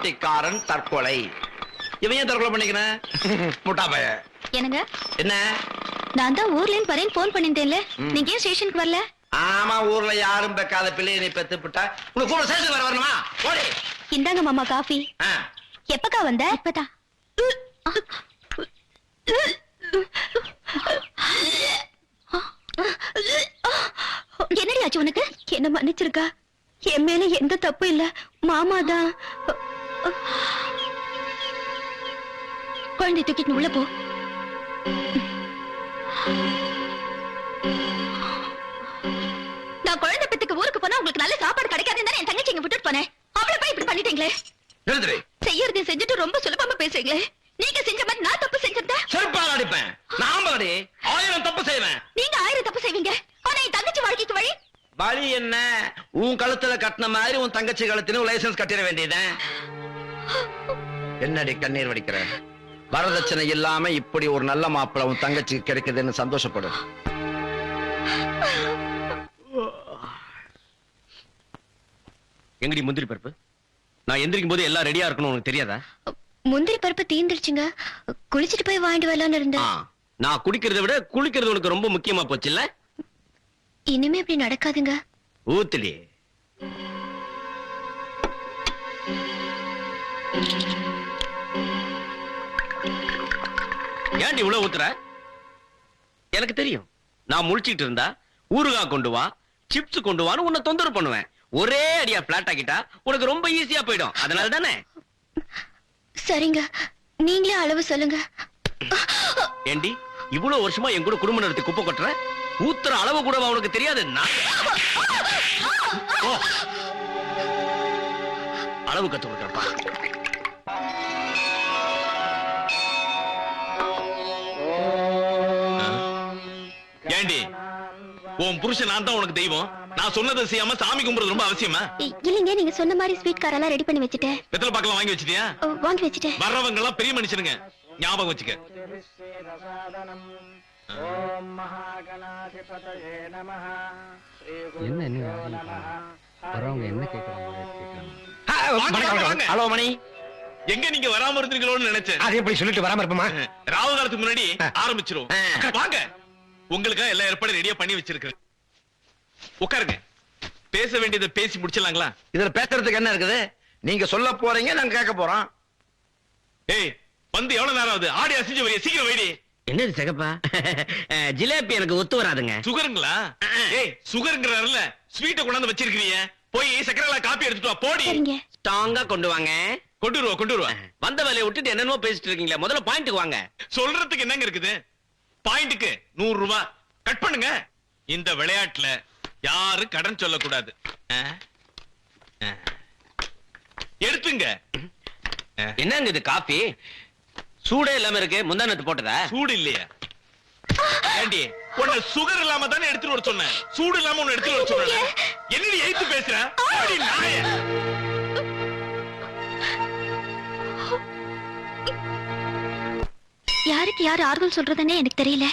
பார்ட்டிக்காரன் தற்கொலை. இவன் ஏன் தற்கொலை பண்ணிக்கிறேன் முட்டா பைய என்னங்க? என்ன? நான் தான் ஊர்ல இருந்து வரேன் போன் பண்ணிருந்தேன்ல நீங்க ஏன் ஸ்டேஷனுக்கு வரல? ஆமா ஊர்ல யாரும் பெக்காத பிள்ளைய நீ பெத்து விட்டா. உனக்கு கூட சேர்த்து வர வரணுமா? ஓடி. இந்தாங்க மாமா காஃபி. எப்பக்கா வந்த? இப்பதான் என்னடி ஆச்சு உனக்கு? என்ன மன்னிச்சிருக்கா? என் மேல எந்த தப்பு இல்ல. மாமா தான் குழந்தை தூக்கிட்டு உள்ள போ. நான் குழந்தை பெத்துக்கு ஊருக்கு போனா உங்களுக்கு நல்ல சாப்பாடு கிடைக்காதுன்னு தானே என் தங்கச்சி இங்க விட்டுட்டு போனேன். அவளை போய் இப்படி பண்ணிட்டீங்களே? செய்யறதை செஞ்சுட்டு ரொம்ப சுலபமா பேசுறீங்களே? நீங்க செஞ்ச மாதிரி நான் தப்பு செஞ்சிருந்தா? செருப்பால் அடிப்பேன். நான் ஆயிரம் தப்பு செய்வேன். நீங்க ஆயிரம் தப்பு செய்வீங்க. ஆனா என் தங்கச்சி வாழ்க்கைக்கு வழி? வழி என்ன? உன் கழுத்துல கட்டின மாதிரி உன் தங்கச்சி கழுத்திலும் லைசென்ஸ் கட்டிட வேண்டியதுதான். என்னடி கண்ணீர் வடிக்கிற? வரதட்சணை இல்லாம இப்படி ஒரு நல்ல மாப்பிள்ளை உன் தங்கச்சிக்கு கிடைக்குதுன்னு சந்தோஷப்படு. எங்கடி முந்திரி பருப்பு? நான் எந்திரிக்கும் போது எல்லாம் ரெடியா இருக்கணும் உனக்கு தெரியாதா? முந்திரி பருப்பு தீந்துருச்சுங்க. குளிச்சிட்டு போய் வாங்கிட்டு வரலாம்னு ஆ, இருந்தேன் நான் குடிக்கிறதை விட குளிக்கிறது உனக்கு ரொம்ப முக்கியமா போச்சு இல்ல இனிமே இப்படி நடக்காதுங்க. ஊத்துடி. ஏன்டி இவ்வளவு ஊத்துற? எனக்கு தெரியும். நான் முழிச்சிட்டு இருந்தா ஊறுகாய் கொண்டு வா சிப்ஸ் கொண்டு வான்னு உன்னை தொந்தரவு பண்ணுவேன். ஒரே அடியா பிளாட் ஆக்கிட்டா உனக்கு ரொம்ப ஈஸியா போயிடும். அதனால தானே? சரிங்க. நீங்களே அளவு சொல்லுங்க. ஏண்டி இவ்வளவு வருஷமா என் கூட குடும்ப நடத்தி குப்பை கொட்டுற? ஊத்துற அளவு கூட உனக்கு தெரியாது. அளவு கத்து கொடுக்கறப்பா ஏண்டி? உன் புருஷன் நான் தான் உனக்கு தெய்வம். நான் சொன்னதை செய்யாம சாமி கும்பிடுறது ரொம்ப அவசியமா? இல்லைங்க நீங்க சொன்ன மாதிரி ஸ்வீட் காரெல்லாம் ரெடி பண்ணி வச்சுட்டேன். வெத்தலை பாக்கலாம் வாங்கி வச்சிட்டியா? வாங்கி வச்சுட்டேன். வர்றவங்க எல்லாம் பெரிய மனுஷனுங்க. ஞாபகம் வச்சுக்க. என்ன வரவங்க கேட்கறாங்க. ஹலோ மணி. எங்க நீங்க வராம இருந்தீங்களோன்னு நினைச்சேன். அது எப்படி சொல்லிட்டு வராம இருப்போமா? ராவு காலத்துக்கு முன்னாடி ஆரம்பிச்சிரும். ஆ. வாங்க. உங்களுக்காக எல்லா ஏற்பாடும் ரெடியா பண்ணி வச்சிருக்கேன் உட்காருங்க. பேச வேண்டியதை பேசி முடிச்சிடலாங்களா? இதுல பேசுறதுக்கு என்ன இருக்குது? நீங்க சொல்ல போறீங்க நாங்க கேட்க போறோம். ஏய் வந்து எவ்வளவு நேரம் ஆகுது? ஆடி அசிஞ்சு வரைய சீக்கிரம் வைடி. என்னது சிகப்பா? ஜிலேபி எனக்கு ஒத்து வராதுங்க. சுகருங்களா? ஏய் சுகருங்கிறாருல ஸ்வீட்டை கொண்டாந்து வச்சிருக்கிறீங்க. போய் சக்கரை காப்பி எடுத்துட்டு வா போடி. ஸ்ட்ராங்கா கொண்டு வாங்க. கொண்டு வருவா கொண்டு வருவா. வந்த வேலையை விட்டுட்டு என்னென்னமோ பேசிட்டு இருக்கீங்களே முதல்ல பாயிண்ட்டுக்கு வாங்க. சொல்றதுக்கு என்னங்க இருக்குது? பாயிண்ட்டுக்கு நூறு ரூபாய் கட் பண்ணுங்க. இந்த விளையாட்டுல யாரும் கடன் சொல்லக்கூடாது. எடுத்துங்க. என்னங்க இது காபி சூடே இல்லாம இருக்கு முந்தானத்து போட்டதா? சூடு இல்லையா. ஏண்டி உன்னை சுகர் இல்லாம தானே எடுத்துட்டு வர சொன்னேன். சூடு இல்லாம உன்னை எடுத்துட்டு வர சொன்னேன். என்னடி எய்த்து பேசுற? அடி நாயே. யாருக்கு யார் ஆறுதல் சொல்றதுன்னே எனக்கு தெரியல.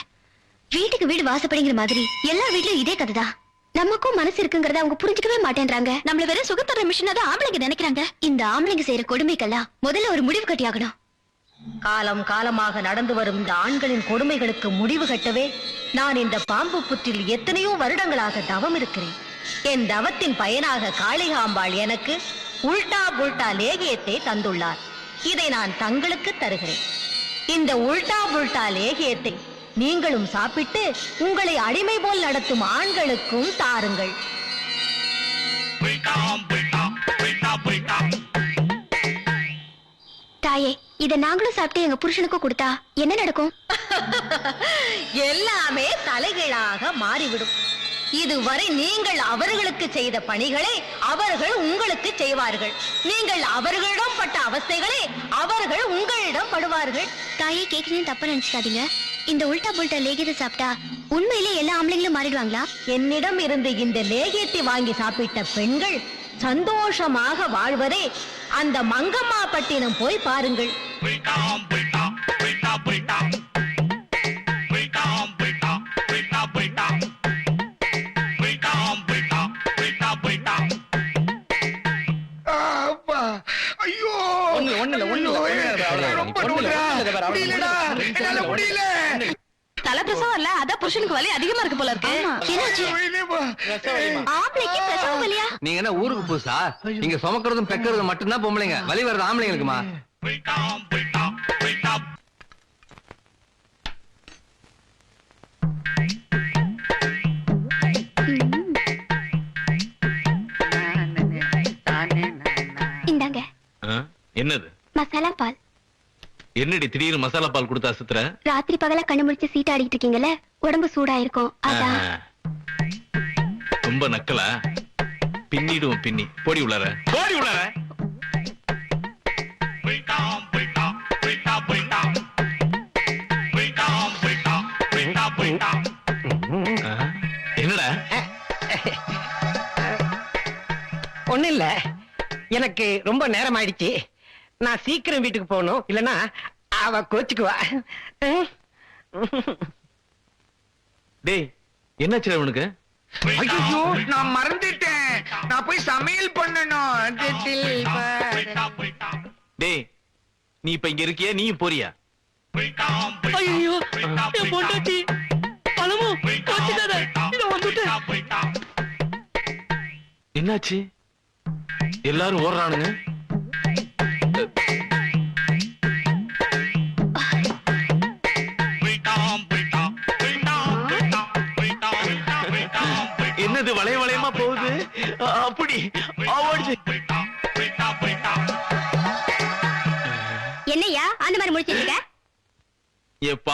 வீட்டுக்கு வீடு வாசப்படிங்கிற மாதிரி எல்லா வீட்லயும் இதே கதைதான் நமக்கும் மனசு இருக்குங்கறத அவங்க புரிஞ்சுக்கவே மாட்டேன்றாங்க. நம்மள வெறும் சுகத்தர மிஷினா தான் ஆம்பளைங்க நினைக்கிறாங்க. இந்த ஆம்பளைங்க செய்யற கொடுமைக்கெல்லாம் முதல்ல ஒரு முடிவு கட்டியாகணும் காலம் காலமாக நடந்து வரும் இந்த ஆண்களின் கொடுமைகளுக்கு முடிவு கட்டவே நான் இந்த பாம்பு புற்றில் எத்தனையோ வருடங்களாக தவம் இருக்கிறேன். என் தவத்தின் பயனாக காளிகாம்பாள் எனக்கு உல்டா புல்டா லேகியத்தை தந்துள்ளார். இதை நான் தங்களுக்கு தருகிறேன். இந்த உல்டா புல்டா லேகியத்தை நீங்களும் சாப்பிட்டு உங்களை அடிமை போல் நடத்தும் ஆண்களுக்கும் தாருங்கள். தாயே இத நாங்களும் சாப்பிட்டு எங்க புருஷனுக்கும் கொடுத்தா என்ன நடக்கும்? எல்லாமே தலைகீழாக மாறிவிடும். இதுவரை நீங்கள் அவர்களுக்கு செய்த பணிகளை அவர்கள் உங்களுக்கு செய்வார்கள். நீங்கள் அவர்களிடம் பட்ட அவஸ்தைகளை அவர்கள் உங்களிடம் படுவார்கள். தாயே கேக்குறேன்னு தப்பா நினைச்சுக்காதீங்க. இந்த உல்டா புல்டா லேகியத்தை சாப்பிட்டா உண்மையிலே எல்லா ஆம்பளைங்களும் மாறிடுவாங்களா? என்னிடம் இருந்து இந்த லேகியத்தை வாங்கி சாப்பிட்ட பெண்கள் சந்தோஷமாக வாழ்வதை அந்த மங்கம்மா பட்டினம் போய் பாருங்கள். புருஷனுக்கு வலி அதிகமா இருக்கு போல இருக்கு. பிரசவ. ஆம்பளைக்கு பிரசவம் வலியா? நீங்க என்ன ஊருக்கு புதுசா? நீங்க சுமக்கிறதும் பெக்கிறதும் மட்டும்தான் பொம்பளைங்க. வலி வருது ஆம்பளைங்களுக்குமா? இந்தாங்க. என்னது? மசாலா பால். என்னடி திடீர்னு மசாலா பால் கொடுத்தா சுத்துற ராத்திரி பகலா கண்ணு முடிச்சு சீட்டாடிட்டு இருக்கீங்கல்ல? உடம்பு சூடாயிருக்கும். அதான். ஆ. ரொம்ப நக்கலா? பின்னிடுவோம் பின்னி. போடி உள்ளார. போடி உள்ளார. என்னடா? ஒண்ணு இல்ல எனக்கு ரொம்ப நேரம் ஆயிடுச்சு நான் சீக்கிரம் வீட்டுக்கு போகணும். இல்லனா அவ கோச்சுக்குவா. டேய் என்னாச்சு அவனுக்கு ஐயோ நான் மறந்துட்டேன். நான் போய் சமையல் பண்ணணும். டேய் நீ இப்ப இங்க இருக்கியா? நீயும் போறியா? ஐயோ என் இதை வந்துட்டேன். என்னாச்சு? எல்லாரும் ஓடுறானுங்க.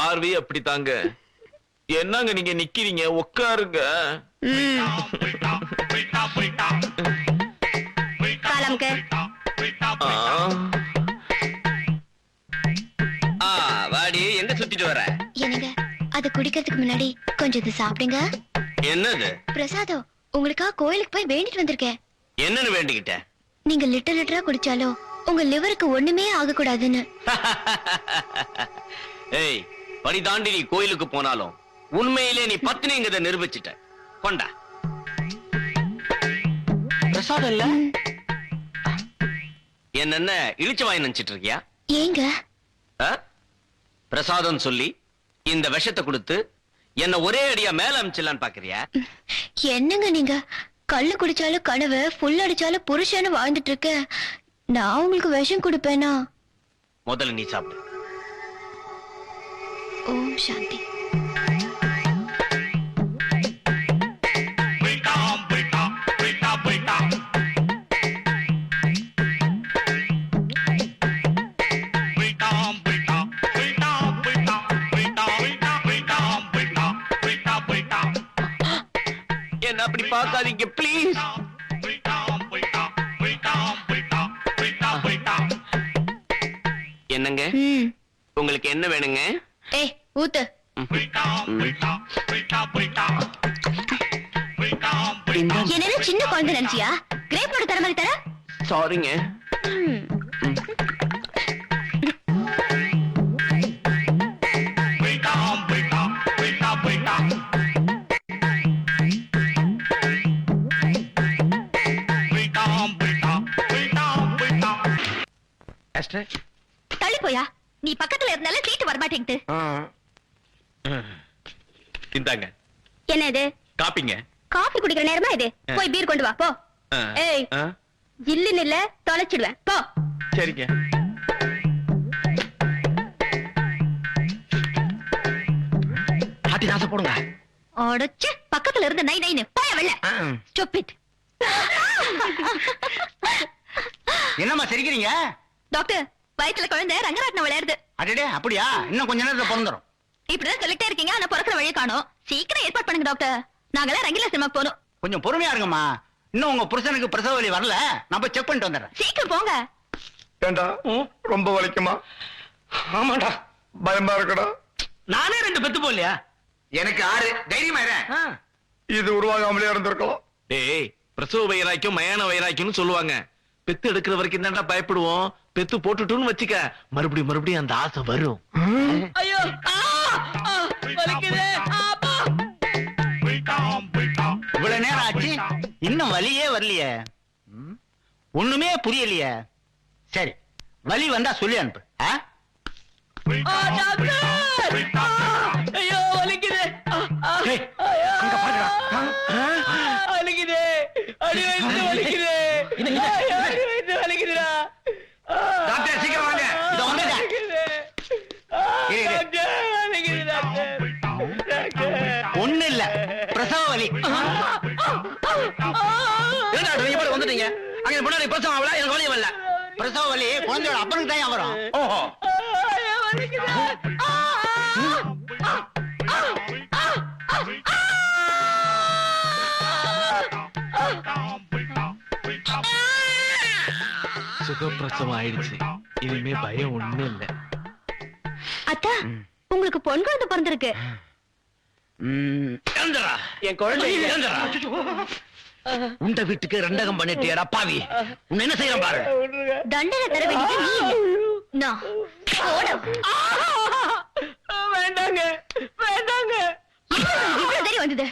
பார்வை அப்படி தாங்க என்னங்க நீங்க நிக்கிறீங்க? உட்காருங்க. வாடி எங்க சுத்திட்டு வர? என்னங்க அது குடிக்கிறதுக்கு முன்னாடி கொஞ்சம் இது சாப்பிடுங்க. என்னது? பிரசாதம் உங்களுக்கா கோயிலுக்கு போய் வேண்டிட்டு வந்திருக்கேன். என்னன்னு வேண்டிக்கிட்ட? நீங்க லிட்டர் லிட்டரா குடிச்சாலும் உங்க லிவருக்கு ஒண்ணுமே ஆக கூடாதுன்னு ஏய் படி தாண்டி நீ கோயிலுக்கு போனாலும் உண்மையிலே நீ பத்தினிங்கிறத நிரூபிச்சிட்ட. கொண்டா. பிரசாதம் இல்ல? என்ன இழிச்சு வாங்கி நினைச்சிட்டு இருக்கியா? ஏங்க? பிரசாதம் சொல்லி இந்த விஷத்தை கொடுத்து என்ன ஒரே அடியா மேல அமிச்சிடலான்னு பாக்குறியா? என்னங்க நீங்க? கள்ளு குடிச்சாலும் கனவு ஃபுல் அடிச்சாலும் புருஷன்னு வாழ்ந்துட்டு இருக்க. நான் உங்களுக்கு விஷம் கொடுப்பேனா? முதல்ல நீ சாப்பிடு. ஓம் சாந்தி. என்ன அப்படி பார்க்காதீங்க ப்ளீஸ் என்னங்க? உங்களுக்கு என்ன வேணுங்க? ஏய் ஊத்து. என்னது சின்ன குழந்தை நினைச்சியா? கிரேப் நோடு தர? மாதிரி தர சாரிங்க இது? காப்பிங்க. காஃபி குடிக்கிற நேரமா இது? போய் பீர் கொண்டு வா போ. ஏய் ஜில்லுன்னு இல்ல தொலைச்சிடுவேன். போ. சரிங்க. ஆட்டி நாச போடுங்க. அடச்சே பக்கத்துல இருந்த நை நைனு போய வெள்ள. ஸ்டூபிட் என்னம்மா சிரிக்கிறீங்க? டாக்டர் வயித்துல குழந்தை ரங்கராட்னம் விளையாடுது. அடடே அப்படியா? இன்னும் கொஞ்ச நேரத்துல பிறந்துரும். இப்படிதான் சொல்லிட்டே இருக்கீங்க ஆனா பிறக்கிற வழியை காணோம். சீக்கிரம் ஏற்பாடு பண்ணுங்க டாக்டர் நாங்கெல்லாம் ரங்கில சினிமாக்கு போகணும். கொஞ்சம் பொறுமையா இருங்கம்மா. இன்னும் உங்க புருஷனுக்கு பிரசவ வலி வரல. போய் செக் பண்ணிட்டு வந்துடுறேன். சீக்கிரம் போங்க. ஏண்டா? ரொம்ப வலிக்குமா? ஆமாடா. பயமா இருக்கடா. நானே ரெண்டு பெத்து போலையா எனக்கு ஆறு. தைரியமா இரு. இது உருவாகாமலே இருந்திருக்கலாம். டேய் பிரசவ வைராக்கியம் மயான வைராக்கியம்னு சொல்லுவாங்க. பெத்து எடுக்கிற வரைக்கும் தான்டா பயப்படுவோம்? பெத்து போட்டுட்டுன்னு வச்சுக்க. மறுபடியும் மறுபடியும் அந்த ஆசை வரும். ஐயோ இன்னும் வலியே வரலையே? ஒண்ணுமே புரியலையே சரி வலி வந்தா சொல்லி அனுப்பு ஐயோ வலிக்குது. வலிக்குது அடி வலிக்குது பிரசவம் ஆகல? எனக்கு வழி வரல. பிரசவ வலி குழந்தையோட அப்பனுக்கு தான் வரும் ஓஹோ. சுகப்பிரசவம் ஆயிடுச்சு இனிமே பயம் ஒண்ணும் இல்ல. அத்தா உங்களுக்கு பொன் குழந்தை பிறந்திருக்கு. என் குழந்தை. உண்ட வீட்டுக்கு ரெண்டகம் பண்ணிட்டியடா பாவி. உன்னை என்ன செய்யறேன் பாரு. தண்டனை தர வேண்டியது நீ. இல்ல நான் போடா. வேண்டாங்க வேண்டாங்க. இவ்வளவு தைரியம் வந்தது.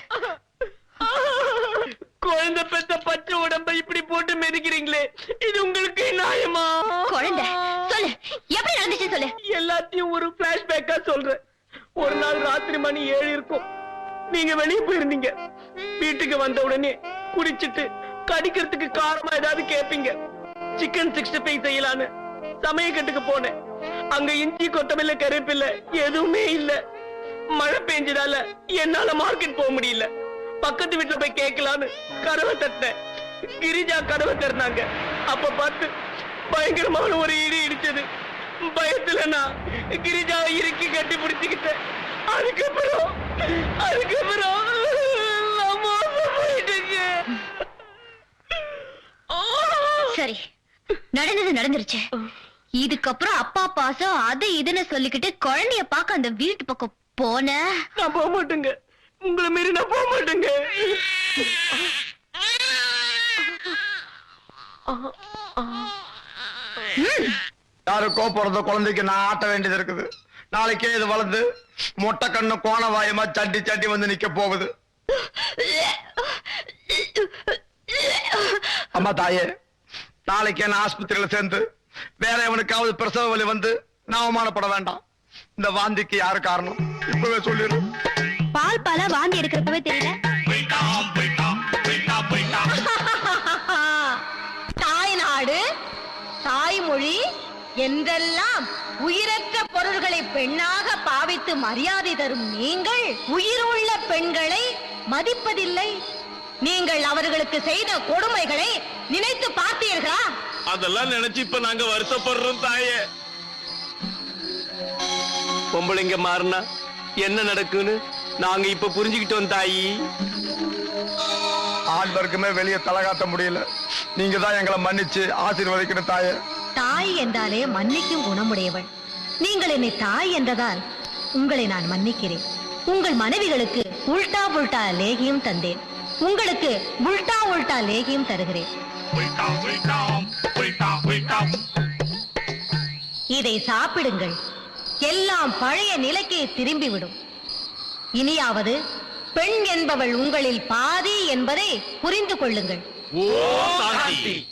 குழந்தை பெத்த பச்சை உடம்ப இப்படி போட்டு மிதிக்கிறீங்களே இது உங்களுக்கு நியாயமா? குழந்தை சொல்லு. எப்படி நடந்துச்சு சொல்லு? எல்லாத்தையும் ஒரு பிளாஷ்பேக்கா சொல்றேன். ஒரு நாள் ராத்திரி மணி ஏழு இருக்கும். நீங்க வெளியே போயிருந்தீங்க. வீட்டுக்கு வந்த உடனே குடிச்சிட்டு கடிக்கிறதுக்கு காரமா ஏதாவது கேப்பீங்க. சிக்கன் சிக்ஸ்டி ஃபைவ் செய்யலான்னு சமயக்கட்டுக்கு போனேன். அங்க இஞ்சி கொத்தமல்ல கருப்பில்ல எதுவுமே இல்ல. மழை பெஞ்சதால என்னால மார்க்கெட் போக முடியல. பக்கத்து வீட்டுல போய் கேட்கலான்னு கதவை தட்டினேன். கிரிஜா கதவை திறந்தாங்க. அப்ப பார்த்து பயங்கரமான ஒரு இடி இடிச்சது. பயத்துல நான் கிரிஜா இறுக்கி கட்டி பிடிச்சுக்கிட்டேன். அதுக்கப்புறம் அதுக்கப்புறம் சரி. நடந்தது நடந்துருச்சு. இதுக்கப்புறம் அப்பா பாசம் அது இதுன்னு சொல்லிக்கிட்டு குழந்தைய பார்க்க அந்த வீட்டு பக்கம் போன. நான் போக மாட்டேங்க. உங்களை மீறி நான் போக மாட்டேங்க. யாருக்கோ பிறந்த குழந்தைக்கு நான் ஆட்ட வேண்டியது இருக்குது. நாளைக்கே இது வளர்ந்து மொட்டை கண்ணு கோண வாயமா சட்டி சட்டி வந்து நிக்க போகுது. அம்மா தாயே. நாளைக்கே நான் ஆஸ்பத்திரியில சேர்ந்து வேற எவனுக்காவது பிரசவ வலி வந்து நான் அவமானப்பட வேண்டாம். இந்த வாந்திக்கு யாரு காரணம்? இப்பவே சொல்லிடு பால் பாலா வாந்தி எடுக்கிறப்பவே தெரியல. தாய்நாடு தாய்மொழி என்றெல்லாம் உயிரற்ற பொருள்களை பெண்ணாக பாவித்து மரியாதை தரும் நீங்கள் உயிருள்ள பெண்களை மதிப்பதில்லை. நீங்கள் அவர்களுக்கு செய்த கொடுமைகளை நினைத்து பார்த்தீர்களா? அதெல்லாம் நினைச்சு இப்ப நாங்க வருத்தப்படுறோம் தாயே. பொம்பளைங்க மாறினா என்ன நடக்குன்னு நாங்க இப்ப புரிஞ்சுக்கிட்டோம் தாயி. ஆண்பருக்குமே வெளியே தலை காட்ட முடியல. நீங்க தான் எங்களை மன்னிச்சு ஆசீர்வதிக்கணும் தாயே. தாய் என்றாலே மன்னிக்கும் குணமுடையவள். நீங்கள் என்னை தாய் என்றதால் உங்களை நான் மன்னிக்கிறேன். உங்கள் மனைவிகளுக்கு உல்டா புல்டா லேகியம் தந்தேன். உங்களுக்கு உல்டா உல்டா லேகியம் தருகிறேன். இதை சாப்பிடுங்கள். எல்லாம் பழைய நிலைக்கே திரும்பிவிடும். இனியாவது பெண் என்பவள் உங்களில் பாதி என்பதை புரிந்து கொள்ளுங்கள். ஓ சாந்தி.